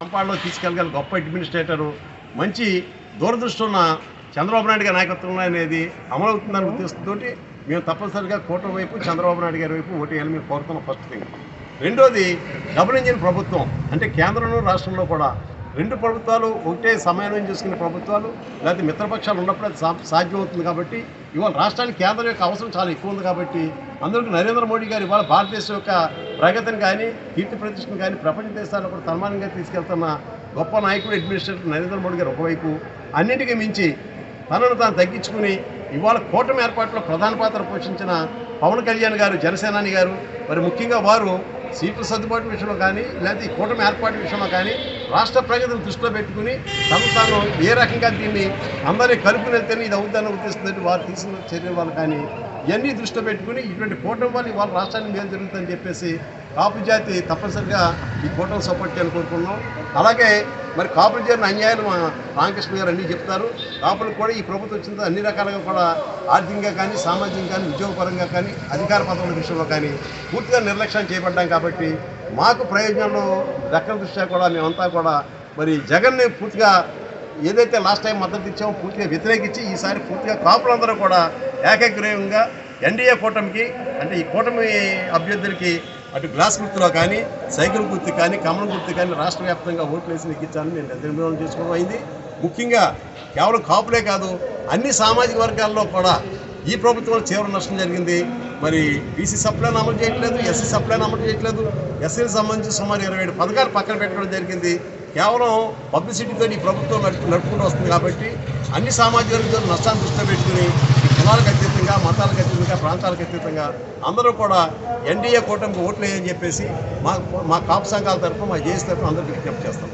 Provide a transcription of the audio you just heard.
సంపాడలో తీసుకెళ్ళగల గొప్ప అడ్మినిస్ట్రేటరు మంచి దూరదృష్టి ఉన్న చంద్రబాబు నాయుడు గారి నాయకత్వం అనేది అమలవుతుందని ఉద్దేశంతో మేము తప్పనిసరిగా కూటమి వైపు చంద్రబాబు నాయుడు గారి వైపు ఓటు వేయాలని మేము కోరుతున్నాం ఫస్ట్ థింగ్ రెండోది డబుల్ ఇంజిన్ ప్రభుత్వం అంటే కేంద్రంలో రాష్ట్రంలో కూడా రెండు ప్రభుత్వాలు ఒకటే సమన్వయం చేసుకునే ప్రభుత్వాలు లేకపోతే మిత్రపక్షాలు ఉన్నప్పుడు అది సాధ్యమవుతుంది కాబట్టి ఇవాళ రాష్ట్రానికి కేంద్రం యొక్క అవసరం చాలా ఎక్కువ ఉంది కాబట్టి అందరికీ నరేంద్ర మోడీ గారు ఇవాళ భారతదేశం యొక్క ప్రగతిని కానీ కీర్తి ప్రతిష్టను కానీ ప్రపంచ దేశాల్లో కూడా సన్మానంగా తీసుకెళ్తున్న గొప్ప నాయకుడు అడ్మినిస్ట్రేటర్ నరేంద్ర మోడీ గారు ఒకవైపు. అన్నిటికీ మించి తనను తాను తగ్గించుకుని ఇవాళ కూటమి ఏర్పాటులో ప్రధాన పాత్ర పోషించిన పవన్ కళ్యాణ్ గారు జనసేనాని గారు. మరి ముఖ్యంగా వారు సీట్ల సర్దుబాటు విషయంలో కానీ లేకపోతే ఈ కూటమి ఏర్పాటు విషయంలో కానీ రాష్ట్ర ప్రగతిని దృష్టిలో పెట్టుకుని తను తాను ఏ రకంగా దీన్ని అందరినీ కలుపుకుని వెళ్తేనే ఇది అవుతుందని ఉద్దేశంతో వారు తీసుకున్న చర్యల వల్ల కానీ ఇవన్నీ దృష్టిలో పెట్టుకుని ఇటువంటి కూటమి వల్ల ఇవాళ రాష్ట్రానికి మేలు జరుగుతుందని చెప్పేసి కాపు జాతి తప్పనిసరిగా ఈ కూటమి సపోర్ట్ చేయాలని అలాగే మరి కాపులు చేరిన అన్యాయాలు మా రామకృష్ణ గారు అన్నీ చెప్తారు. కాపులకు కూడా ఈ ప్రభుత్వం వచ్చిన అన్ని రకాలుగా కూడా ఆర్థికంగా కానీ సామాజికంగా కానీ ఉద్యోగపరంగా కానీ అధికార పదవుల విషయంలో కానీ పూర్తిగా నిర్లక్ష్యం చేయబడ్డాం కాబట్టి మాకు ప్రయోజనాలు దక్కల దృష్ట్యా కూడా మేమంతా కూడా మరి జగన్ని పూర్తిగా ఏదైతే లాస్ట్ టైం మద్దతు ఇచ్చామో పూర్తిగా వ్యతిరేకించి ఈసారి పూర్తిగా కాపులందరూ కూడా ఏకగ్రీవంగా ఎన్డీఏ కూటమికి అంటే ఈ కూటమి అభ్యర్థులకి అటు గ్లాస్ గుర్తులో కానీ సైకిల్ గుర్తు కానీ కమల గుర్తు కానీ రాష్ట్ర వ్యాప్తంగా ఓట్లు వేసి నెగ్గించాలని నేను నిర్ణయం చేసుకోవడం అయింది. ముఖ్యంగా కేవలం కాపులే కాదు అన్ని సామాజిక వర్గాల్లో కూడా ఈ ప్రభుత్వం తీవ్ర నష్టం జరిగింది. మరి బీసీ సప్లైన్ అమలు చేయట్లేదు ఎస్సీ సప్లైన్ అమలు చేయట్లేదు. ఎస్సీకి సంబంధించి సుమారు ఇరవై ఏడు పథకాలు పక్కన పెట్టడం జరిగింది. కేవలం పబ్లిసిటీతో ఈ ప్రభుత్వం నడుపు నడుపుకుంటూ వస్తుంది కాబట్టి అన్ని సామాజిక వర్గాలు నష్టాన్ని దృష్టిలో పెట్టుకుని కులాలకు అతీతంగా మతాలకు అతీతంగా ప్రాంతాలకు అతీతంగా అందరూ కూడా ఎన్డీఏ కూటమికి ఓట్లు వేయని చెప్పేసి మా మా కాపు సంఘాల తరఫున మా జేఏసీ తరఫున అందరికీ విజ్ఞప్తి చేస్తాం.